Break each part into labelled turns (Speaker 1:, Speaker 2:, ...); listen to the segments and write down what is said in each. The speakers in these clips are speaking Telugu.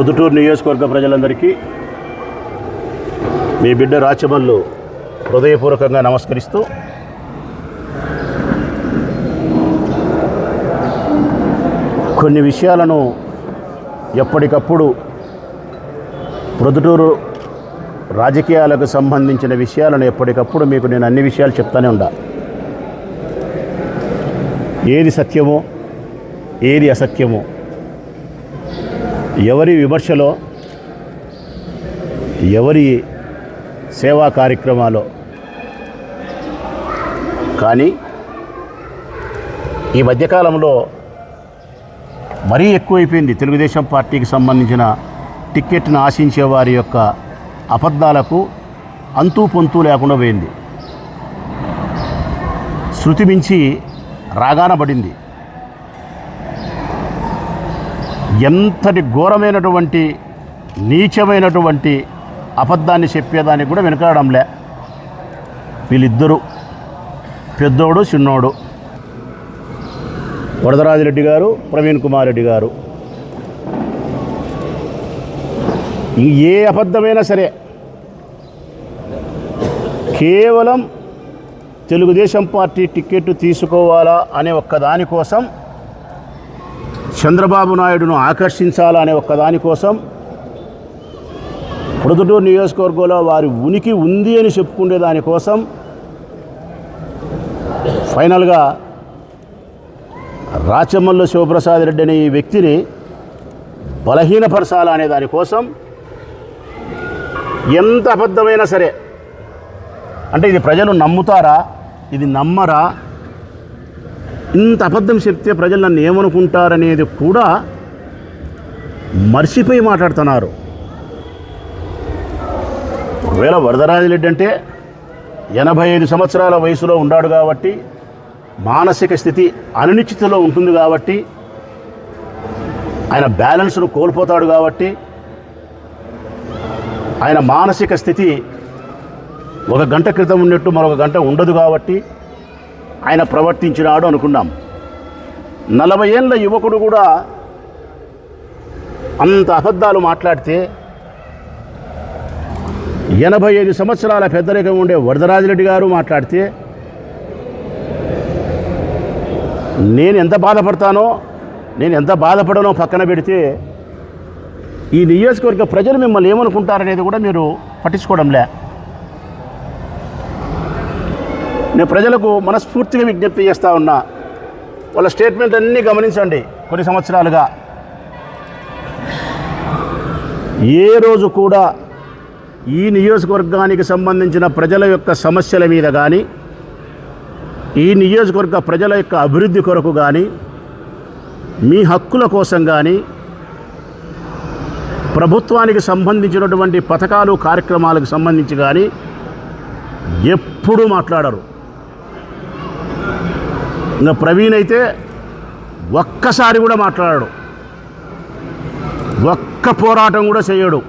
Speaker 1: ప్రొద్దుటూరు నియోజకవర్గ ప్రజలందరికీ మీ బిడ్డ రాచమల్లు హృదయపూర్వకంగా నమస్కరిస్తూ కొన్ని విషయాలను ఎప్పటికప్పుడు ప్రొద్దుటూరు రాజకీయాలకు సంబంధించిన విషయాలను ఎప్పటికప్పుడు మీకు నేను అన్ని విషయాలు చెప్తానే ఉండా. ఏది సత్యమో ఏది అసత్యమో ఎవరి విమర్శలో ఎవరి సేవా కార్యక్రమాలో. కానీ ఈ మధ్యకాలంలో మరీ ఎక్కువైపోయింది. తెలుగుదేశం పార్టీకి సంబంధించిన టిక్కెట్ను ఆశించే వారి యొక్క అబద్ధాలకు అంతూ పొంతూ లేకుండా పోయింది. శృతి మించి రాగాన పడింది. ఎంతటి ఘోరమైనటువంటి నీచమైనటువంటి అబద్ధాన్ని చెప్పేదానికి కూడా వెనకాడంలే వీళ్ళిద్దరూ పెద్దోడు చిన్నోడు. వరదరాజిరెడ్డి గారు ప్రవీణ్ కుమార్ రెడ్డి గారు. ఏ అబద్ధమైనా సరే కేవలం తెలుగుదేశం పార్టీ టికెట్ తీసుకోవాలా అనే ఒక్కదానికోసం చంద్రబాబు నాయుడును ఆకర్షించాలనే అనే దానికోసం ప్రొద్దుటూరు నియోజకవర్గంలో వారి ఉనికి ఉంది అని చెప్పుకునే దానికోసం ఫైనల్గా రాచమల్లు శివప్రసాద్ రెడ్డి అనే ఈ వ్యక్తిని బలహీనపరచాలా అనే దానికోసం ఎంత అబద్ధమైనా సరే అంటే ఇది ప్రజలు నమ్ముతారా ఇది నమ్మరా ఇంత అబద్ధం చెప్తే ప్రజలు నన్ను ఏమనుకుంటారనేది కూడా మర్చిపోయి మాట్లాడుతున్నారు. ఒకవేళ వరదరాజిరెడ్డి అంటే ఎనభై ఐదు సంవత్సరాల వయసులో ఉన్నాడు కాబట్టి మానసిక స్థితి అనిశ్చితిలో ఉంటుంది కాబట్టి ఆయన బ్యాలెన్స్ను కోల్పోతాడు కాబట్టి ఆయన మానసిక స్థితి ఒక గంట క్రితం ఉన్నట్టు మరొక గంట ఉండదు కాబట్టి ఆయన ప్రవర్తించినాడు అనుకున్నాం. నలభై ఏళ్ళ యువకుడు కూడా అంత అబద్ధాలు మాట్లాడితే ఎనభై ఐదు సంవత్సరాల పెద్దరికం ఉండే వరదరాజిరెడ్డి గారు మాట్లాడితే నేను ఎంత బాధపడతానో నేను ఎంత బాధపడనో పక్కన పెడితే ఈ నియోజకవర్గ ప్రజలు మిమ్మల్ని ఏమనుకుంటారనేది కూడా మీరు పట్టించుకోవడంలే నేను ప్రజలకు మనస్ఫూర్తిగా విజ్ఞప్తి చేస్తూ ఉన్నా. వాళ్ళ స్టేట్మెంట్ అన్నీ గమనించండి కొన్ని సంవత్సరాలుగా. ఏ రోజు కూడా ఈ నియోజకవర్గానికి సంబంధించిన ప్రజల యొక్క సమస్యల మీద కానీ ఈ నియోజకవర్గ ప్రజల యొక్క అభివృద్ధి కొరకు కానీ మీ హక్కుల కోసం కానీ ప్రభుత్వానికి సంబంధించినటువంటి పథకాలు కార్యక్రమాలకు సంబంధించి కానీ ఎప్పుడూ మాట్లాడరు. ఇంకా ప్రవీణ్ అయితే ఒక్కసారి కూడా మాట్లాడాడు. ఒక్క పోరాటం కూడా చేయడు.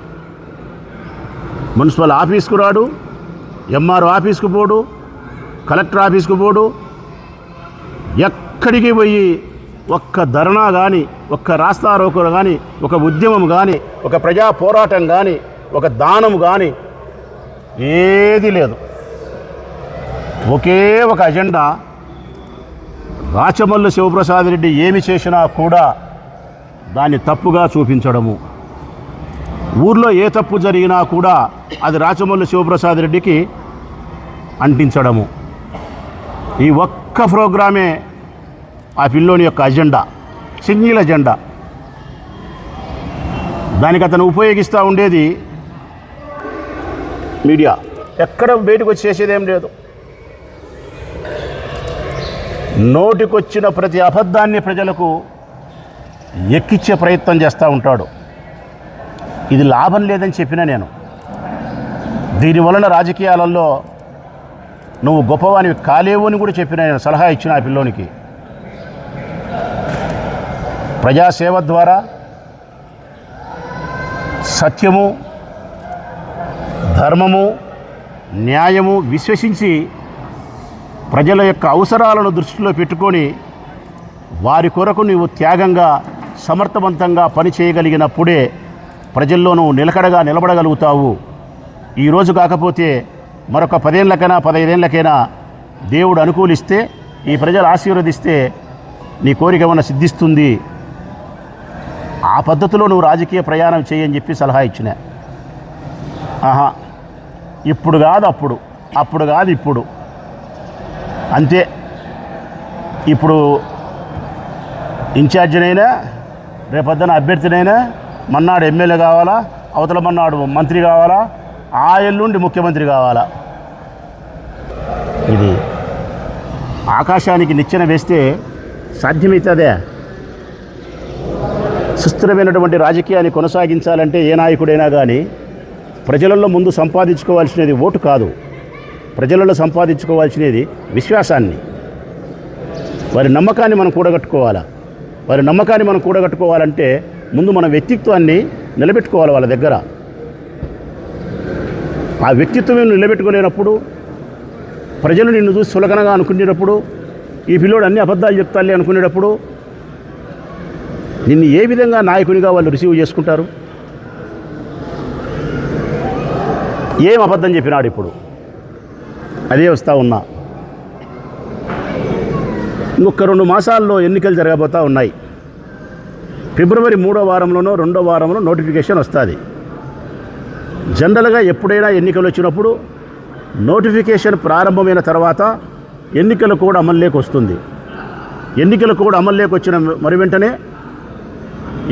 Speaker 1: మున్సిపల్ ఆఫీస్కు రాడు ఎంఆర్ఓ ఆఫీస్కు పోడు కలెక్టర్ ఆఫీస్కు పోడు. ఎక్కడికి పోయి ఒక్క ధర్నా కానీ ఒక్క రాస్తారోకలు కానీ ఒక ఉద్యమం కానీ ఒక ప్రజా పోరాటం కానీ ఒక దానం కానీ ఏది లేదు. ఒకే ఒక అజెండా రాచమల్లు శివప్రసాద్ రెడ్డి ఏమి చేసినా కూడా దాన్ని తప్పుగా చూపించడము. ఊర్లో ఏ తప్పు జరిగినా కూడా అది రాచమల్లు శివప్రసాద్ రెడ్డికి అంటించడము. ఈ ఒక్క ప్రోగ్రామే ఆ పిల్లోని యొక్క అజెండా సింగిల్ అజెండా. దానికి అతను ఉపయోగిస్తూ ఉండేది మీడియా. ఎక్కడ బయటకు వచ్చి చేసేదేం లేదు. నోటికొచ్చిన ప్రతి అబద్ధాన్ని ప్రజలకు ఎక్కిచ్చే ప్రయత్నం చేస్తూ ఉంటాడు. ఇది లాభం లేదని చెప్పిన నేను. దీని వలన రాజకీయాలలో నువ్వు గొప్పవానివి కాలేవు అని కూడా చెప్పిన నేను సలహా ఇచ్చిన ఆ పిల్లోనికి. ప్రజాసేవ ద్వారా సత్యము ధర్మము న్యాయము విశ్వసించి ప్రజల యొక్క అవసరాలను దృష్టిలో పెట్టుకొని వారి కొరకు నీవు త్యాగంగా సమర్థవంతంగా పని చేయగలిగినప్పుడే ప్రజల్లో నువ్వు నిలకడగా నిలబడగలుగుతావు. ఈరోజు కాకపోతే మరొక పదేళ్ళకైనా పదహైదేళ్ళకైనా దేవుడు అనుకూలిస్తే ఈ ప్రజలు ఆశీర్వదిస్తే నీ కోరిక ఏమైనా సిద్ధిస్తుంది? ఆ పద్ధతిలో నువ్వు రాజకీయ ప్రయాణం చేయని చెప్పి సలహా ఇచ్చిన. ఆహా ఇప్పుడు కాదు అప్పుడు. అప్పుడు కాదు ఇప్పుడు. అంతే. ఇప్పుడు ఇన్ఛార్జినైనా రేపొద్దున అభ్యర్థినైనా మన్నాడు ఎమ్మెల్యే కావాలా అవతల మన్నాడు మంత్రి కావాలా ఆ ఎల్లుండి ముఖ్యమంత్రి కావాలా. ఇది ఆకాశానికి నిచ్చెన వేస్తే సాధ్యమవుతుందే సుస్థిరమైనటువంటి రాజకీయాన్ని కొనసాగించాలంటే ఏ నాయకుడైనా కానీ ప్రజలలో ముందు సంపాదించుకోవాల్సినది ఓటు కాదు. ప్రజలలో సంపాదించుకోవాల్సినది విశ్వాసాన్ని. వారి నమ్మకాన్ని మనం కూడగట్టుకోవాలా? వారి నమ్మకాన్ని మనం కూడగట్టుకోవాలంటే ముందు మన వ్యక్తిత్వాన్ని నిలబెట్టుకోవాలి వాళ్ళ దగ్గర. ఆ వ్యక్తిత్వం నిలబెట్టుకోలేనప్పుడు ప్రజలు నిన్ను చూసి సులకనగా అనుకునేటప్పుడు ఈ పిల్లోడు అన్ని అబద్ధాలు చెప్తాలే అనుకునేటప్పుడు నిన్ను ఏ విధంగా నాయకునిగా వాళ్ళు రిసీవ్ చేసుకుంటారు? ఏం అబద్ధం చెప్పినాడు ఇప్పుడు? అదే వస్తూ ఉన్నా. ఇంకొక రెండు మాసాల్లో ఎన్నికలు జరగబోతూ ఉన్నాయి. ఫిబ్రవరి మూడో వారంలోనో రెండో వారంలో నోటిఫికేషన్ వస్తుంది. జనరల్గా ఎప్పుడైనా ఎన్నికలు వచ్చినప్పుడు నోటిఫికేషన్ ప్రారంభమైన తర్వాత ఎన్నికల కోడ్ అమల్లోకి వస్తుంది. ఎన్నికల కోడ్ అమల్లోకి వచ్చిన మరి వెంటనే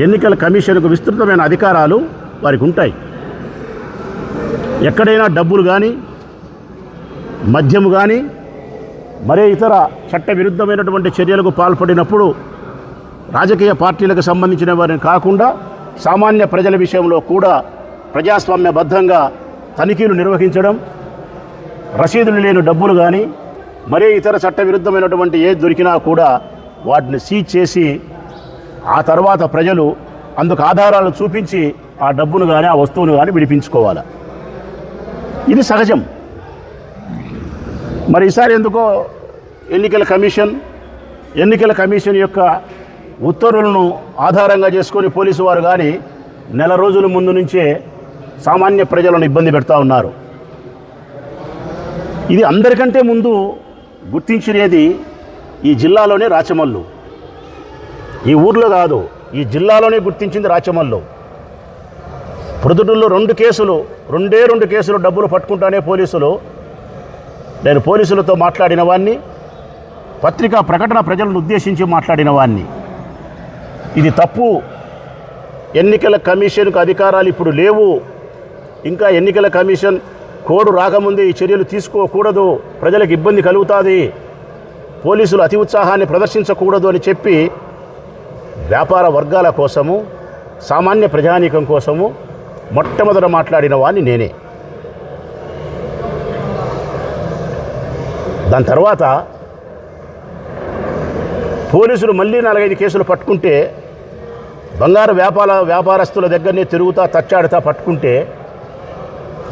Speaker 1: ఎన్నికల కమిషన్కు విస్తృతమైన అధికారాలు వారికి ఉంటాయి. ఎక్కడైనా డబ్బులు కానీ మద్యము కానీ మరే ఇతర చట్ట విరుద్ధమైనటువంటి చర్యలకు పాల్పడినప్పుడు రాజకీయ పార్టీలకు సంబంధించిన వారిని కాకుండా సామాన్య ప్రజల విషయంలో కూడా ప్రజాస్వామ్యబద్ధంగా తనిఖీలు నిర్వహించడం రసీదులు లేని డబ్బులు కానీ మరే ఇతర చట్టవిరుద్ధమైనటువంటి ఏది దొరికినా కూడా వాటిని సీజ్ చేసి ఆ తర్వాత ప్రజలు అందుకు ఆధారాలు చూపించి ఆ డబ్బును కానీ ఆ వస్తువును కానీ విడిపించుకోవాలి. ఇది సహజం. మరి ఈసారి ఎందుకో ఎన్నికల కమిషన్ ఎన్నికల కమిషన్ యొక్క ఉత్తర్వులను ఆధారంగా చేసుకొని పోలీసు వారు కానీ నెల రోజుల ముందు నుంచే సామాన్య ప్రజలను ఇబ్బంది పెడతా ఉన్నారు. ఇది అందరికంటే ముందు గుర్తించినది ఈ జిల్లాలోనే రాచమల్లు. ఈ ఊర్లో కాదు ఈ జిల్లాలోనే గుర్తించింది రాచమల్లు. ప్రొద్దుటూరులో రెండు కేసులు రెండే రెండు కేసులు డబ్బులు పట్టుకుంటానే పోలీసులు నేను పోలీసులతో మాట్లాడిన వాడిని పత్రికా ప్రకటన ప్రజలను ఉద్దేశించి మాట్లాడిన వాడిని ఇది తప్పు. ఎన్నికల కమిషన్కు అధికారాలు ఇప్పుడు లేవు. ఇంకా ఎన్నికల కమిషన్ కోడు రాకముందే ఈ చర్యలు తీసుకోకూడదు. ప్రజలకు ఇబ్బంది కలుగుతుంది. పోలీసులు అతి ఉత్సాహాన్ని ప్రదర్శించకూడదు అని చెప్పి వ్యాపార వర్గాల కోసము సామాన్య ప్రజానీకం కోసము మొట్టమొదట మాట్లాడిన వాడిని నేనే. దాని తర్వాత పోలీసులు మళ్ళీ నాలుగైదు కేసులు పట్టుకుంటే బంగారు వ్యాపార వ్యాపారస్తుల దగ్గరనే తిరుగుతా తచ్చాడుతా పట్టుకుంటే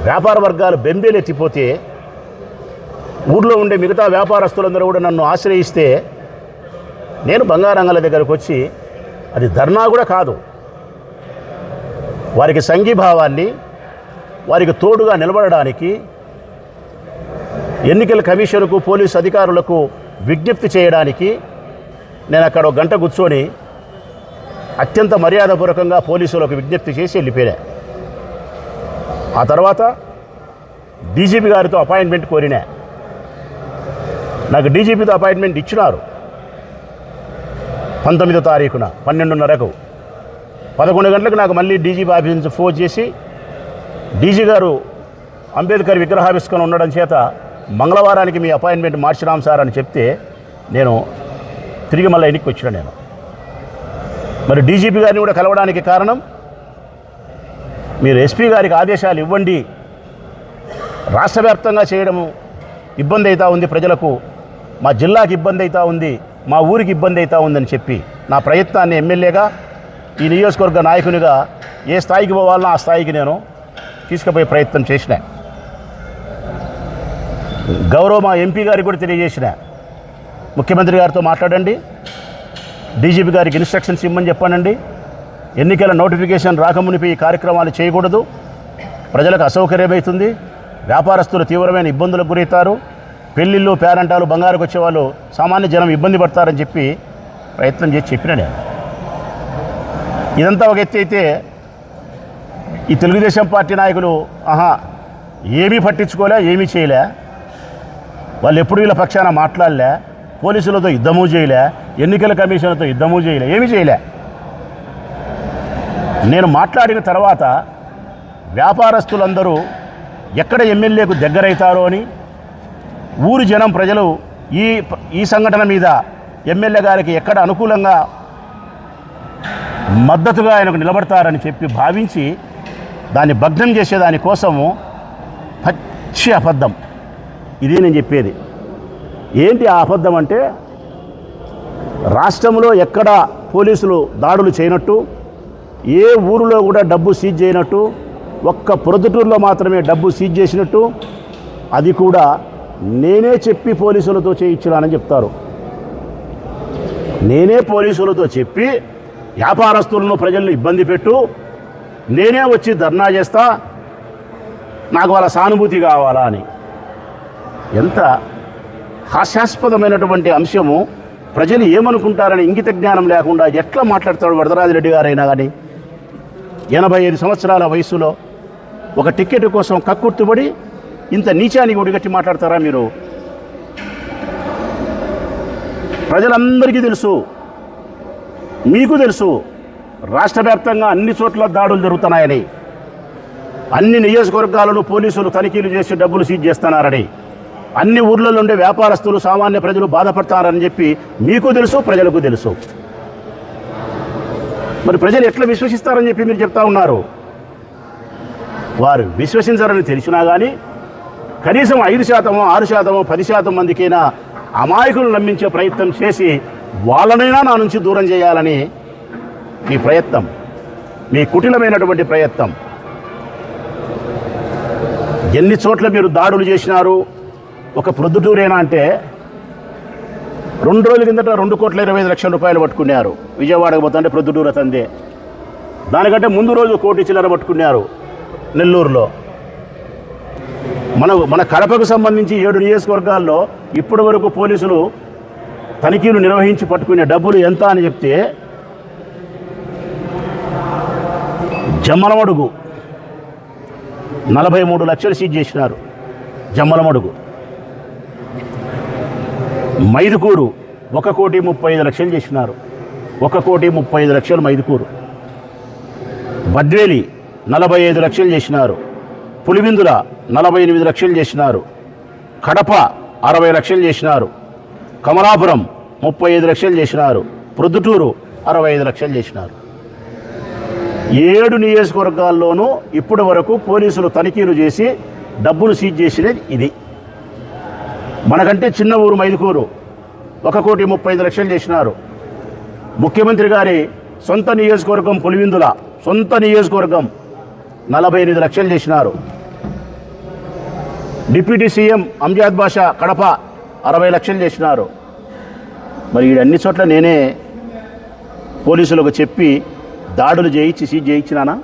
Speaker 1: వ్యాపార వర్గాలు బెంబేలెత్తిపోతే ఊర్లో ఉండే మిగతా వ్యాపారస్తులందరూ కూడా నన్ను ఆశ్రయిస్తే నేను బంగారంగల దగ్గరకు వచ్చి అది ధర్నా కూడా కాదు. వారికి సంఘీభావాన్ని వారికి తోడుగా నిలబడడానికి ఎన్నికల కమిషన్కు పోలీసు అధికారులకు విజ్ఞప్తి చేయడానికి నేను అక్కడ ఒక గంట కూర్చొని అత్యంత మర్యాదపూర్వకంగా పోలీసులకు విజ్ఞప్తి చేసి వెళ్ళిపోయా ఆ తర్వాత డీజీపీ గారితో అపాయింట్మెంట్ కోరినా. నాకు డీజీపీతో అపాయింట్మెంట్ ఇచ్చినారు. పంతొమ్మిదో తారీఖున పన్నెండున్నరకు. పదకొండు గంటలకు నాకు మళ్ళీ డీజీపీ ఆఫీస్ నుంచి ఫోన్ చేసి డీజీ గారు అంబేద్కర్ విగ్రహావిష్కరణ ఉండడం చేత మంగళవారానికి మీ అపాయింట్మెంట్ మార్చినాం సార్ అని చెప్తే నేను తిరిగి మళ్ళీ ఇంటికి వచ్చిన నేను. మరి డీజీపీ గారిని కూడా కలవడానికి కారణం మీరు ఎస్పీ గారికి ఆదేశాలు ఇవ్వండి. రాష్ట్ర వ్యాప్తంగా చేయడము ఇబ్బంది అవుతా ఉంది ప్రజలకు మా జిల్లాకి ఇబ్బంది అవుతా ఉంది మా ఊరికి ఇబ్బంది అవుతా ఉందని చెప్పి నా ప్రయత్నాన్ని ఎమ్మెల్యేగా ఈ నియోజకవర్గ నాయకునిగా ఏ స్థాయికి పోవాలనో ఆ స్థాయికి నేను తీసుకుపోయే ప్రయత్నం చేసినాను గౌరవ మా ఎంపీ గారికి కూడా తెలియజేసిన ముఖ్యమంత్రి గారితో మాట్లాడండి. డీజీపీ గారికి ఇన్స్ట్రక్షన్స్ ఇమ్మని చెప్పానండి. ఎన్నికల నోటిఫికేషన్ రాకమునిపై ఈ కార్యక్రమాలు చేయకూడదు. ప్రజలకు అసౌకర్యమవుతుంది. వ్యాపారస్తులు తీవ్రమైన ఇబ్బందులకు గురవుతారు. పెళ్ళిళ్ళు పేరంటాలు బంగారుకు వచ్చే వాళ్ళు సామాన్య జనం ఇబ్బంది పడతారని చెప్పి ప్రయత్నం చేసి చెప్పిన నేను. ఇదంతా ఒక ఎత్తి అయితే ఈ తెలుగుదేశం పార్టీ నాయకులు ఆహా ఏమీ పట్టించుకోలే ఏమీ చేయలే. వాళ్ళు ఎప్పుడు వీళ్ళ పక్షాన మాట్లాడలే పోలీసులతో యుద్ధము చేయలే ఎన్నికల కమిషన్తో యుద్ధము చేయలే ఏమీ చేయలే. నేను మాట్లాడిన తర్వాత వ్యాపారస్తులందరూ ఎక్కడ ఎమ్మెల్యేకు దగ్గరవుతారో అని ఊరి జనం ప్రజలు ఈ ఈ సంఘటన మీద ఎమ్మెల్యే గారికి ఎక్కడ అనుకూలంగా మద్దతుగా ఆయనకు నిలబడతారని చెప్పి భావించి దాన్ని భగ్నం చేసేదాని కోసము పచ్చి అబద్ధం. ఇది నేను చెప్పేది. ఏంటి ఆ అబద్ధం అంటే రాష్ట్రంలో ఎక్కడ పోలీసులు దాడులు చేయనట్టు ఏ ఊరిలో కూడా డబ్బు సీజ్ చేయనట్టు ఒక్క ప్రొద్దుటూరులో మాత్రమే డబ్బు సీజ్ చేసినట్టు అది కూడా నేనే చెప్పి పోలీసులతో చేయించినానని చెప్తారు. నేనే పోలీసులతో చెప్పి వ్యాపారస్తులను ప్రజలను ఇబ్బంది పెట్టు నేనే వచ్చి ధర్నా చేస్తా నాకు వాళ్ళ సానుభూతి కావాలా అని. ఎంత హాస్యాస్పదమైనటువంటి అంశము. ప్రజలు ఏమనుకుంటారని ఇంగిత జ్ఞానం లేకుండా ఎట్లా మాట్లాడతాడు వరదరాజిరెడ్డి గారైనా కానీ ఎనభై ఐదు సంవత్సరాల వయసులో ఒక టికెట్ కోసం కక్కుర్తుబడి ఇంత నీచానికి ఒడిగట్టి మాట్లాడతారా మీరు? ప్రజలందరికీ తెలుసు మీకు తెలుసు రాష్ట్ర వ్యాప్తంగా అన్ని చోట్ల దాడులు జరుగుతున్నాయని. అన్ని నియోజకవర్గాలను పోలీసులు తనిఖీలు చేసి డబ్బులు సీజ్ చేస్తున్నారని. అన్ని ఊర్లలో ఉండే వ్యాపారస్తులు సామాన్య ప్రజలు బాధపడతారని చెప్పి మీకు తెలుసు ప్రజలకు తెలుసు. మరి ప్రజలు ఎట్లా విశ్వసిస్తారని చెప్పి మీరు చెప్తా ఉన్నారు? వారు విశ్వసించారని తెలిసినా కానీ కనీసం ఐదు శాతమో ఆరు శాతమో పది శాతం మందికైనా అమాయకులు నమ్మించే ప్రయత్నం చేసి వాళ్ళనైనా నా నుంచి దూరం చేయాలని మీ ప్రయత్నం మీ కుటిలమైనటువంటి ప్రయత్నం. ఎన్ని చోట్ల మీరు దాడులు చేసినారు? ఒక ప్రొద్దుటూరేనా అంటే రెండు రోజుల కిందట రెండు కోట్ల ఇరవై ఐదు లక్షల రూపాయలు పట్టుకున్నారు. విజయవాడకు పోతుంటే ప్రొద్దుటూరు తందే దానికంటే ముందు రోజు కోటి చిల్లర పట్టుకున్నారు నెల్లూరులో. మన మన కడపకు సంబంధించి ఏడు నియోజకవర్గాల్లో ఇప్పటి వరకు పోలీసులు తనిఖీలు నిర్వహించి పట్టుకునే డబ్బులు ఎంత అని చెప్తే జమ్మలమడుగు నలభై మూడు లక్షలు సీజ్ చేసినారు. జమ్మలమడుగు. మైదుకూరు ఒక కోటి ముప్పై ఐదు లక్షలు చేసినారు. ఒక కోటి ముప్పై ఐదు లక్షలు మైదుకూరు. బద్వేలి నలభై ఐదు లక్షలు చేసినారు. పులివిందుల నలభై ఎనిమిది లక్షలు చేసినారు. కడప అరవై లక్షలు చేసినారు. కమలాపురం ముప్పై ఐదు లక్షలు చేసినారు. ప్రొద్దుటూరు అరవై ఐదు లక్షలు చేసినారు. ఏడు నియోజకవర్గాల్లోనూ ఇప్పటి వరకు పోలీసులు తనిఖీలు చేసి డబ్బులు సీజ్ చేసినది ఇది. మనకంటే చిన్న ఊరు మైదుకూరు. ఒక కోటి ముప్పై ఐదు లక్షలు చేసినారు. ముఖ్యమంత్రి గారి సొంత నియోజకవర్గం పులివిందుల సొంత నియోజకవర్గం నలభై ఎనిమిది లక్షలు చేసినారు. డిప్యూటీ సీఎం అంజాద్ బాషా కడప అరవై లక్షలు చేసినారు. మరి ఈ అన్ని చోట్ల నేనే పోలీసులకు చెప్పి దాడులు చేయించి సీజ్ చేయించినానా?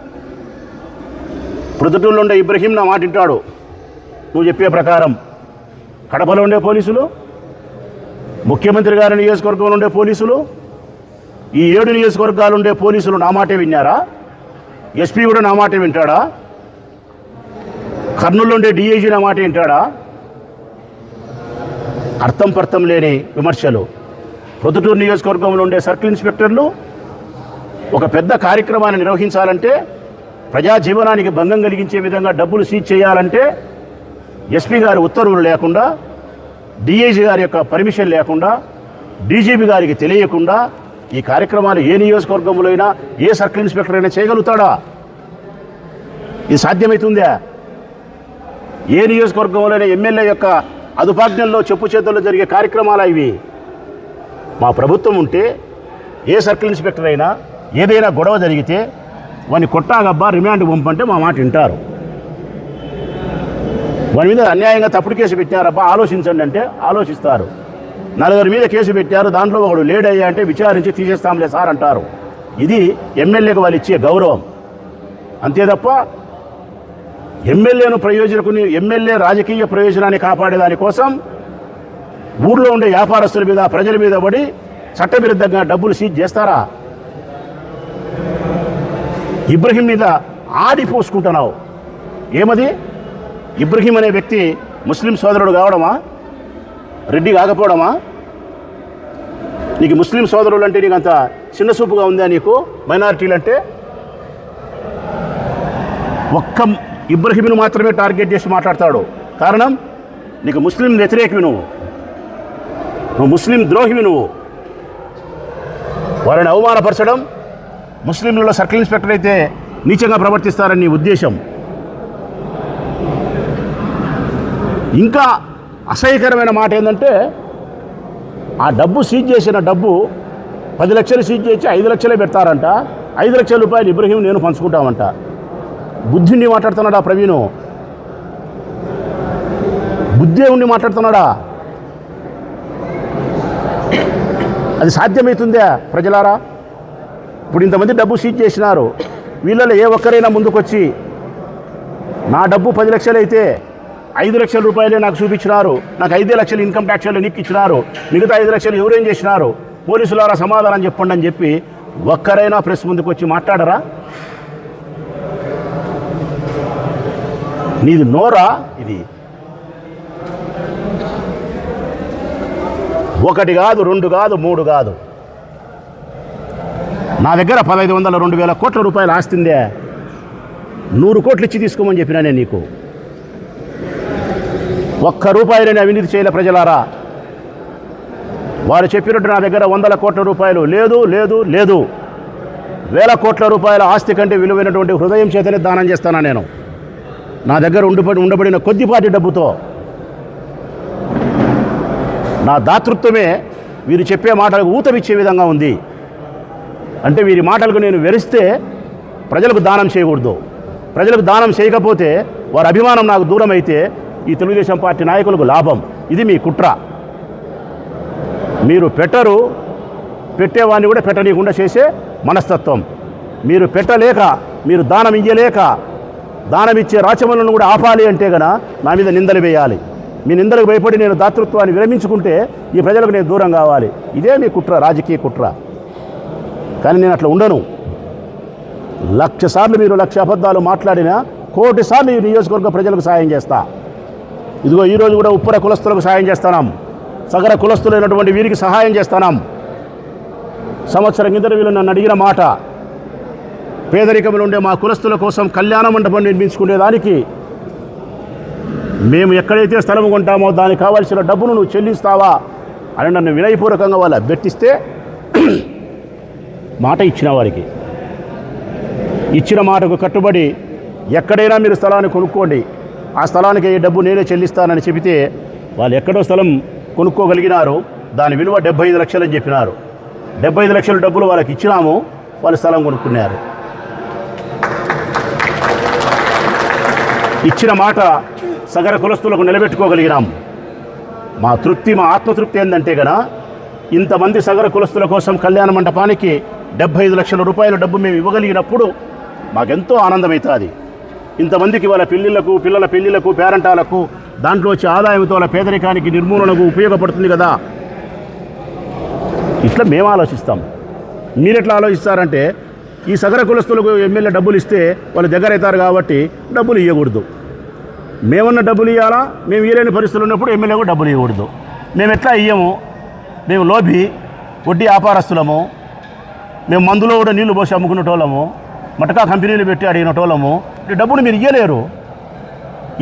Speaker 1: ప్రొద్దుటూళ్ళు ఉండే ఇబ్రహీం నా మాట వింటాడు నువ్వు చెప్పే ప్రకారం కడపలో ఉండే పోలీసులు ముఖ్యమంత్రి గారి నియోజకవర్గంలో ఉండే పోలీసులు ఈ ఏడు నియోజకవర్గాలు ఉండే పోలీసులు నా మాటే విన్నారా? ఎస్పీ కూడా నా మాటే వింటాడా? కర్నూలు ఉండే డిఐజీ నా మాట వింటాడా? అర్థం పర్థం లేని విమర్శలు. ప్రొద్దుటూరు నియోజకవర్గంలో ఉండే సర్కిల్ ఇన్స్పెక్టర్లు ఒక పెద్ద కార్యక్రమాన్ని నిర్వహించాలంటే ప్రజా జీవనానికి భంగం కలిగించే విధంగా డబ్బులు సీజ్ చేయాలంటే ఎస్పీ గారి ఉత్తర్వులు లేకుండా డిఐజీ గారి యొక్క పర్మిషన్ లేకుండా డీజీపీ గారికి తెలియకుండా ఈ కార్యక్రమాలు ఏ నియోజకవర్గంలో అయినా ఏ సర్కిల్ ఇన్స్పెక్టర్ అయినా చేయగలుగుతాడా? ఇది సాధ్యమవుతుందా ఏ నియోజకవర్గంలోనే ఎమ్మెల్యే యొక్క అదుపాజ్ఞల్లో చెప్పు చేతుల్లో జరిగే కార్యక్రమాలు ఇవి? మా ప్రభుత్వం ఉంటే ఏ సర్కిల్ ఇన్స్పెక్టర్ అయినా ఏదైనా గొడవ జరిగితే వాని కొట్టాగబ్బా రిమాండ్ పంపంటే మా మాట వింటారు. వాని మీద అన్యాయంగా తప్పుడు కేసు పెట్టారబ్బా ఆలోచించండి అంటే ఆలోచిస్తారు. నలుగురి మీద కేసు పెట్టారు దాంట్లో ఒకడు లేడయ్యా అంటే విచారించి తీసేస్తాంలే సార్ అంటారు. ఇది ఎమ్మెల్యేకి వాళ్ళు ఇచ్చే గౌరవం. అంతే తప్ప ఎమ్మెల్యేను ప్రయోజనకుని ఎమ్మెల్యే రాజకీయ ప్రయోజనాన్ని కాపాడేదాని కోసం ఊర్లో ఉండే వ్యాపారస్తుల మీద ప్రజల మీద పడి చట్టవిరుద్ధంగా డబ్బులు సీజ్ చేస్తారా? ఇబ్రహీం మీద ఆడి పోసుకుంటున్నావు. ఏమది? ఇబ్రహీం అనే వ్యక్తి ముస్లిం సోదరుడు కావడమా? రెడ్డి కాకపోవడమా? నీకు ముస్లిం సోదరులు అంటే నీకు అంత చిన్న చూపుగా ఉందా నీకు? మైనారిటీలు అంటే? ఒక్క ఇబ్రహీంను మాత్రమే టార్గెట్ చేసి మాట్లాడతాడు. కారణం? నీకు ముస్లిం వ్యతిరేకవి నువ్వు. నువ్వు ముస్లిం ద్రోహివి నువ్వు. వారిని అవమానపరచడం ముస్లింలలో సర్కిల్ ఇన్స్పెక్టర్ అయితే నీచంగా ప్రవర్తిస్తారని నీ ఉద్దేశం. ఇంకా అసహ్యకరమైన మాట ఏంటంటే ఆ డబ్బు సీజ్ చేసిన డబ్బు పది లక్షలు సీజ్ చేసి ఐదు లక్షలే పెడతారంట. ఐదు లక్షల రూపాయలు ఇబ్రహీం నేను పంచుకుంటామంట. బుద్ధిని మాట్లాడుతున్నాడా ప్రవీణు? బుద్ధే ఉండి మాట్లాడుతున్నాడా? అది సాధ్యమవుతుందా ప్రజలారా? ఇప్పుడు ఇంతమంది డబ్బు సీజ్ చేసినారు. వీళ్ళలో ఏ ఒక్కరైనా ముందుకొచ్చి నా డబ్బు పది లక్షలు అయితే ఐదు లక్షల రూపాయలే నాకు చూపించినారు. నాకు ఐదే లక్షలు ఇన్కమ్ ట్యాక్స్ నిక్కిచ్చినారు ఇచ్చినారు. మిగతా ఐదు లక్షలు ఎవరేం చేసినారు? పోలీసులారా సమాధానం చెప్పండి అని చెప్పి ఒక్కరైనా ప్రెస్ ముందుకు వచ్చి మాట్లాడరా? నీది నోరా? ఇది ఒకటి కాదు రెండు కాదు మూడు కాదు. నా దగ్గర పదహైదు వందల రెండు వేల కోట్ల రూపాయలు ఆస్తిందే నూరు కోట్లు ఇచ్చి తీసుకోమని చెప్పినా నేను నీకు. ఒక్క రూపాయలని అవినీతి చేయలే ప్రజలారా. వారు చెప్పినట్టు నా దగ్గర వందల కోట్ల రూపాయలు లేదు లేదు లేదు. వేల కోట్ల రూపాయల ఆస్తి కంటే విలువైనటువంటి హృదయం చేతనే దానం చేస్తానా నేను? నా దగ్గర ఉండిపడి ఉండబడిన కొద్దిపాటి డబ్బుతో. నా దాతృత్వమే వీరు చెప్పే మాటలకు ఊతమిచ్చే విధంగా ఉంది. అంటే వీరి మాటలకు నేను వెరిస్తే ప్రజలకు దానం చేయకూడదు. ప్రజలకు దానం చేయకపోతే వారి అభిమానం నాకు దూరం అయితే ఈ తెలుగుదేశం పార్టీ నాయకులకు లాభం. ఇది మీ కుట్ర. మీరు పెట్టరు పెట్టేవాడిని కూడా పెట్టనీయకుండా చేసే మనస్తత్వం. మీరు పెట్టలేక మీరు దానం ఇయ్యలేక దానం ఇచ్చే రాచమలను కూడా ఆపాలి అంటే గన నా మీద నిందలు వేయాలి. మీ నిందలకు భయపడి నేను దాతృత్వాన్ని విరమించుకుంటే ఈ ప్రజలకు నేను దూరం కావాలి. ఇదే మీ కుట్ర రాజకీయ కుట్ర. కానీ నేను అట్లా ఉండను. లక్ష సార్లు మీరు లక్ష అబద్ధాలు మాట్లాడినా కోటి సార్లు ఈ నియోజకవర్గ ప్రజలకు సాయం చేస్తా. ఇదిగో ఈరోజు కూడా ఉప్పర కులస్తులకు సాయం చేస్తున్నాం సగర కులస్తులైనటువంటి వీరికి సహాయం చేస్తున్నాం సంవత్సరం ఇద్దరు వీళ్ళు నన్ను అడిగిన మాట పేదరికంలో ఉండే మా కులస్తుల కోసం కళ్యాణ మండపం నిర్మించుకునేదానికి మేము ఎక్కడైతే స్థలం కొంటామో దానికి కావాల్సిన డబ్బును నువ్వు చెల్లిస్తావా అని నన్ను వినయపూర్వకంగా వాళ్ళు అభ్యర్థిస్తే మాట ఇచ్చిన వారికి. ఇచ్చిన మాటకు కట్టుబడి ఎక్కడైనా మీరు స్థలాన్ని కొనుక్కోండి. ఆ స్థలానికి డబ్బు నేనే చెల్లిస్తానని చెబితే వాళ్ళు ఎక్కడో స్థలం కొనుక్కోగలిగినారు. దాని విలువ డెబ్బై ఐదు లక్షలు అని చెప్పినారు. డెబ్బై ఐదు లక్షల డబ్బులు వాళ్ళకి ఇచ్చినాము. వాళ్ళు స్థలం కొనుక్కున్నారు. ఇచ్చిన మాట సగర కులస్తులకు నిలబెట్టుకోగలిగినాం మా తృప్తి మా ఆత్మతృప్తి ఏంటంటే గన ఇంతమంది సగర కులస్తుల కోసం కళ్యాణ మండపానికి డెబ్బై ఐదు లక్షల రూపాయల డబ్బు మేము ఇవ్వగలిగినప్పుడు మాకెంతో ఆనందమవుతుంది. ఇంతమందికి వాళ్ళ పెళ్ళిళ్ళకు పిల్లల పెళ్ళిళ్ళకు పేరంటాలకు దాంట్లో వచ్చే ఆదాయంతో వాళ్ళ పేదరికానికి నిర్మూలనకు ఉపయోగపడుతుంది కదా. ఇట్లా మేము ఆలోచిస్తాం. మీరు ఎట్లా ఆలోచిస్తారంటే ఈ సగర కులస్తులకు ఎమ్మెల్యే డబ్బులు ఇస్తే వాళ్ళు దగ్గర అవుతారు కాబట్టి డబ్బులు ఇవ్వకూడదు మేమున్న డబ్బులు ఇవ్వాలా మేము ఇవ్వలేని పరిస్థితులు ఉన్నప్పుడు ఎమ్మెల్యేకు డబ్బులు ఇవ్వకూడదు మేము ఎట్లా ఇయ్యము? మేము లోబి వడ్డీ వ్యాపారస్తులము. మేము మందులో కూడా నీళ్ళు పోసి అమ్ముకునేటోళ్ళము. మటకా కంపెనీలు పెట్టి అడిగినటోళ్ళము ఈ డబ్బులు మీరు ఇయ్యలేరు.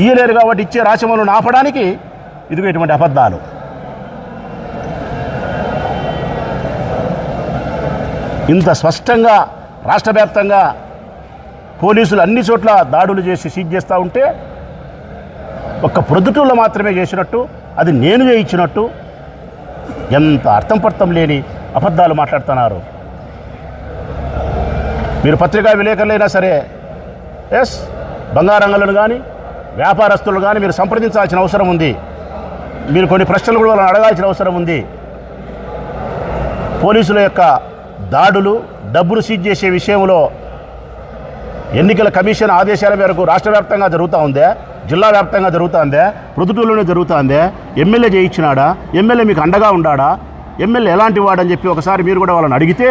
Speaker 1: ఇయ్యలేరు కాబట్టి ఇచ్చే రాచమలను ఆపడానికి ఇదిగో ఇటువంటి అబద్ధాలు. ఇంత స్పష్టంగా రాష్ట్ర వ్యాప్తంగా పోలీసులు అన్ని చోట్ల దాడులు చేసి సీజ్ చేస్తూ ఉంటే ఒక్క ప్రొద్దుటూళ్ళు మాత్రమే చేసినట్టు అది నేను చేయించినట్టు ఎంత అర్థం పర్థం లేని అబద్ధాలు మాట్లాడుతున్నారు. మీరు పత్రికా విలేకరులైనా సరే ఎస్ బంగారంగలను కానీ వ్యాపారస్తులు కానీ మీరు సంప్రదించాల్సిన అవసరం ఉంది. మీరు కొన్ని ప్రశ్నలు కూడా వాళ్ళని అడగాల్సిన అవసరం ఉంది. పోలీసుల యొక్క దాడులు డబ్బులు సీజ్ చేసే విషయంలో ఎన్నికల కమిషన్ ఆదేశాల మేరకు రాష్ట్ర వ్యాప్తంగా జరుగుతూ ఉందే జిల్లా వ్యాప్తంగా జరుగుతుందే ప్రొద్దుటూరులోనే జరుగుతుందే ఎమ్మెల్యే చేయించినాడా ఎమ్మెల్యే మీకు అండగా ఉండాడా ఎమ్మెల్యే ఎలాంటి వాడని చెప్పి ఒకసారి మీరు కూడా వాళ్ళని అడిగితే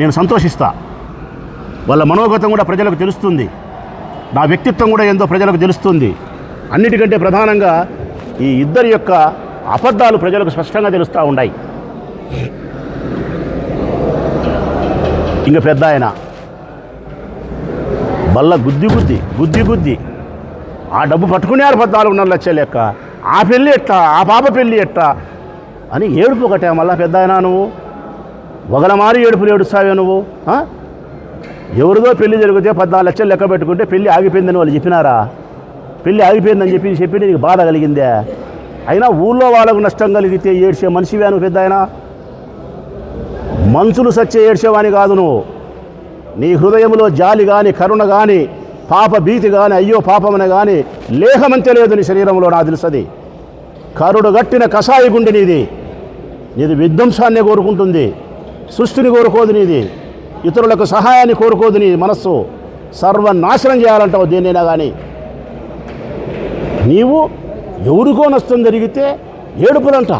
Speaker 1: నేను సంతోషిస్తాను వాళ్ళ మనోగతం కూడా ప్రజలకు తెలుస్తుంది. నా వ్యక్తిత్వం కూడా ఏందో ప్రజలకు తెలుస్తుంది. అన్నిటికంటే ప్రధానంగా ఈ ఇద్దరి యొక్క అబద్ధాలు ప్రజలకు స్పష్టంగా తెలుస్తూ ఉన్నాయి. ఇంకా పెద్ద ఆయన. బల్ల గుద్ది గుద్ది గుద్ది గుద్ది. ఆ డబ్బు పట్టుకునే పద్నాలుగు నెలల లక్షల లెక్క. ఆ పెళ్ళి ఎట్టా ఆ పాప పెళ్ళి ఎట్టా అని ఏడుపు ఒకటే. మళ్ళా పెద్ద ఆయన నువ్వు. ఒకలమారి ఏడుపులు ఏడుస్తావే నువ్వు ఎవరిదో పెళ్ళి జరిగితే పద్నాలుగు లక్షలు లెక్క పెట్టుకుంటే పెళ్ళి ఆగిపోయిందని వాళ్ళు చెప్పినారా? పెళ్ళి ఆగిపోయిందని చెప్పి చెప్పి నీకు బాధ కలిగిందే? అయినా ఊళ్ళో వాళ్ళకు నష్టం కలిగితే ఏడ్చే మనిషివే నువ్వు పెద్ద ఆయన? మనుషులు సచ్చే ఏడ్చేవాని కాదు నువ్వు. నీ హృదయంలో జాలి కానీ కరుణ కానీ పాప భీతి కానీ అయ్యో పాపమని కానీ లేహమంతే లేదు నీ శరీరంలో నా తెలుసది. కరుడు గట్టిన కషాయి గుండె నీది. నీది విధ్వంసాన్ని కోరుకుంటుంది. సృష్టిని కోరుకోదు నీది. ఇతరులకు సహాయాన్ని కోరుకోదు నీ మనస్సు. సర్వనాశనం చేయాలంటావు దేన్నైనా కానీ నీవు ఎవరికో నష్టం జరిగితే ఏడుపులంట.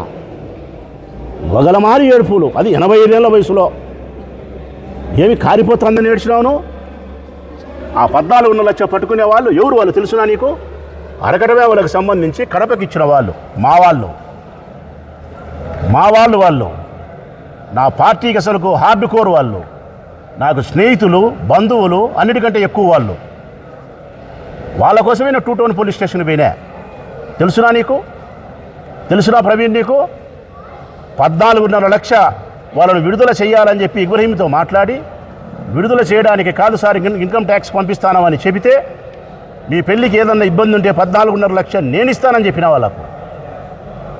Speaker 1: వగలమారి ఏడుపులు. అది ఎనభై ఐదేళ్ళ వయసులో. ఏమి కారిపోతుందని ఏడ్చినావును ఆ పద్నాలుగు ఉన్న లక్ష పట్టుకునే వాళ్ళు ఎవరు? వాళ్ళు తెలుసునా నీకు? అరకటవే వాళ్ళకి సంబంధించి కడపకి ఇచ్చిన వాళ్ళు. మా వాళ్ళు. మా వాళ్ళు వాళ్ళు. నా పార్టీకి అసలుకు హార్డ్ కోర్ వాళ్ళు. నాకు స్నేహితులు బంధువులు అన్నిటికంటే ఎక్కువ వాళ్ళు. వాళ్ళ కోసమే నేను టూ టౌన్ పోలీస్ స్టేషన్ పోయినా. తెలుసునా నీకు? తెలుసునా ప్రవీణ్ నీకు? పద్నాలుగున్నర లక్ష వాళ్ళను విడుదల చేయాలని చెప్పి ఇబ్రహీంతో మాట్లాడి విడుదల చేయడానికి కాదు సార్ ఇన్కమ్ ట్యాక్స్ పంపిస్తానని చెబితే మీ పెళ్ళికి ఏదన్నా ఇబ్బంది ఉంటే పద్నాలుగున్నర లక్ష నేను ఇస్తానని చెప్పిన వాళ్ళకు.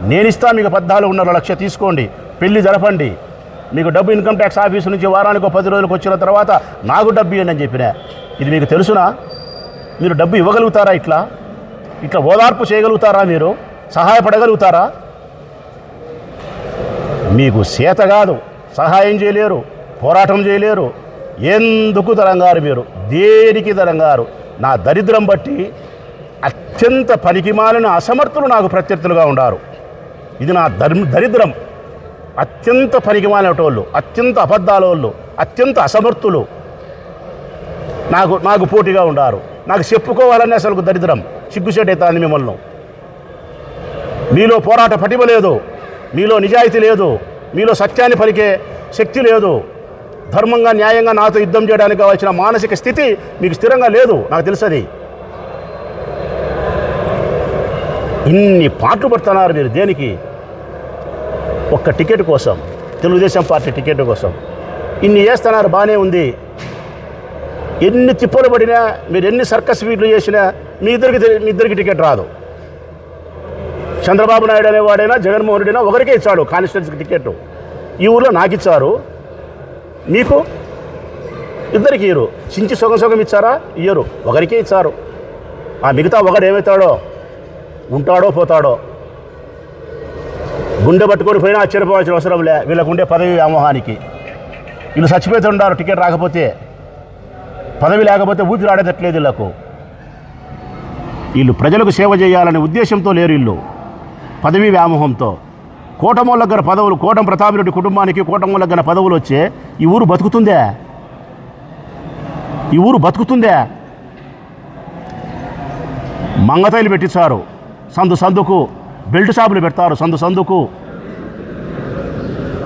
Speaker 1: నేను ఇస్తా మీకు పద్నాలుగున్నర లక్ష తీసుకోండి పెళ్ళి జరపండి. మీకు డబ్బు ఇన్కమ్ ట్యాక్స్ ఆఫీస్ నుంచి వారానికి ఒక పది రోజులకు వచ్చిన తర్వాత నాకు డబ్బు ఇవ్వండి అని చెప్పిన. ఇది మీకు తెలుసునా? మీరు డబ్బు ఇవ్వగలుగుతారా ఇట్లా? ఇట్లా ఓదార్పు చేయగలుగుతారా మీరు? సహాయపడగలుగుతారా? మీకు చేత కాదు. సహాయం చేయలేరు. పోరాటం చేయలేరు. ఎందుకు తరంగారు మీరు? దేనికి తరంగారు? నా దరిద్రం బట్టి అత్యంత పనికిమాలిన అసమర్థులు నాకు ప్రత్యర్థులుగా ఉన్నారు ఇది నా దర్ దరిద్రం. అత్యంత పనికిమాలినటోళ్ళు అత్యంత అబద్ధాలోళ్ళు అత్యంత అసమర్థులు నాకు నాకు పోటీగా ఉండారు. నాకు చెప్పుకోవాలని అసలు దరిద్రం. సిగ్గుచేటైతుంది మిమ్మల్ని. మీలో పోరాట పటిమ లేదు. మీలో నిజాయితీ లేదు. మీలో సత్యాన్ని పలికే శక్తి లేదు. ధర్మంగా న్యాయంగా నాతో యుద్ధం చేయడానికి కావాల్సిన మానసిక స్థితి మీకు స్థిరంగా లేదు. నాకు తెలుసది. ఇన్ని పాటలు పడుతున్నారు మీరు దేనికి? ఒక్క టికెట్ కోసం తెలుగుదేశం పార్టీ టికెట్ కోసం. ఇన్ని చేస్తున్నారు బాగానే ఉంది. ఎన్ని తిప్పలు పడినా మీరు ఎన్ని సర్కస్ వీట్లు చేసినా మీ ఇద్దరికి మీ ఇద్దరికి టికెట్ రాదు. చంద్రబాబు నాయుడు అనేవాడైనా జగన్మోహన్ రెడ్డి ఒకరికే ఇచ్చాడు కాన్స్టిట్యున్సీకి టికెట్ ఈ ఊర్లో నాకు ఇచ్చారు. మీకు? ఇద్దరికి ఇయ్యరు. చించి సొగం సుఖం ఇచ్చారా? ఇయ్యరు. ఒకరికే ఇచ్చారు. ఆ మిగతా ఒకడు ఏమవుతాడో? ఉంటాడో పోతాడో? గుండె పట్టుకొని పోయినా ఆశ్చర్యపోవాల్సిన అవసరం లే. వీళ్ళకు ఉండే పదవి వ్యామోహానికి. వీళ్ళు చచ్చిపోతుండారు టికెట్ రాకపోతే. పదవి లేకపోతే ఊపిరి ఆడేటట్లేదు వీళ్ళకు. వీళ్ళు ప్రజలకు సేవ చేయాలనే ఉద్దేశంతో లేరు వీళ్ళు. పదవి వ్యామోహంతో. కోటమూలగ్గర పదవులు కోటం ప్రతాపిరెడ్డి కుటుంబానికి కోటమూలగ్గర పదవులు వచ్చే ఈ ఊరు బతుకుతుందే? ఈ ఊరు బతుకుతుందే? మంగతైలు పెట్టించారు. సందు సందుకు బెల్ట్ షాపులు పెడతారు సందు సందుకు.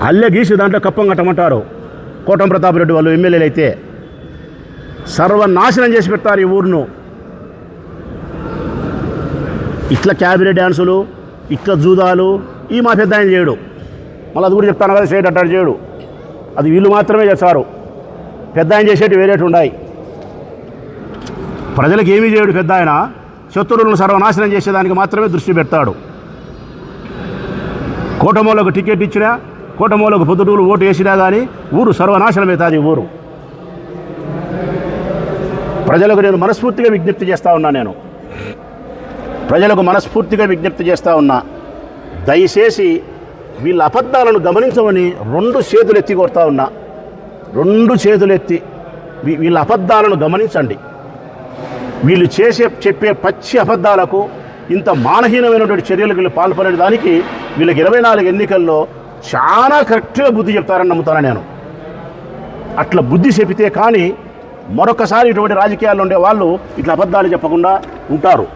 Speaker 1: అల్లె గీసి దాంట్లో కప్పం కట్టమంటారు. కోటం ప్రతాప్ రెడ్డి వాళ్ళు ఎమ్మెల్యేలు అయితే సర్వనాశనం చేసి పెడతారు ఈ ఊరును. ఇట్లా క్యాబినెట్ డ్యాన్సులు ఇట్లా జూదాలు ఈ మా పెద్ద ఆయన చేయడు. మళ్ళీ అది కూడా చెప్తాను కదా చేయడు అంటాడు చేయడు. అది వీళ్ళు మాత్రమే చేస్తారు. పెద్ద ఆయన చేసేటి వేరేటి ఉన్నాయి ప్రజలకు ఏమీ చేయడు పెద్ద ఆయన. శత్రువులను సర్వనాశనం చేసేదానికి మాత్రమే దృష్టి పెడతాడు. కోటమూలకు టికెట్ ఇచ్చినా కోటమూలకు పొద్దుటూరు ఓటు వేసినా కానీ ఊరు సర్వనాశనం ఊరు. ప్రజలకు నేను మనస్ఫూర్తిగా విజ్ఞప్తి చేస్తూ ఉన్నా నేను. ప్రజలకు మనస్ఫూర్తిగా విజ్ఞప్తి చేస్తూ ఉన్నా. దయచేసి వీళ్ళ అబద్ధాలను గమనించమని రెండు చేతులు ఎత్తి కొడతా ఉన్నా. రెండు చేతులు ఎత్తి వీళ్ళ అబద్ధాలను గమనించండి. వీళ్ళు చేసే చెప్పే పచ్చి అబద్ధాలకు ఇంత మానహీనమైనటువంటి చర్యలకు వీళ్ళు పాల్పడే దానికి వీళ్ళకి ఇరవై నాలుగు ఎన్నికల్లో చాలా కరెక్ట్గా బుద్ధి చెప్తారని నమ్ముతాను నేను. అట్లా బుద్ధి చెబితే కానీ మరొకసారి ఇటువంటి రాజకీయాల్లో ఉండే వాళ్ళు ఇట్లా అబద్ధాలు చెప్పకుండా ఉంటారు.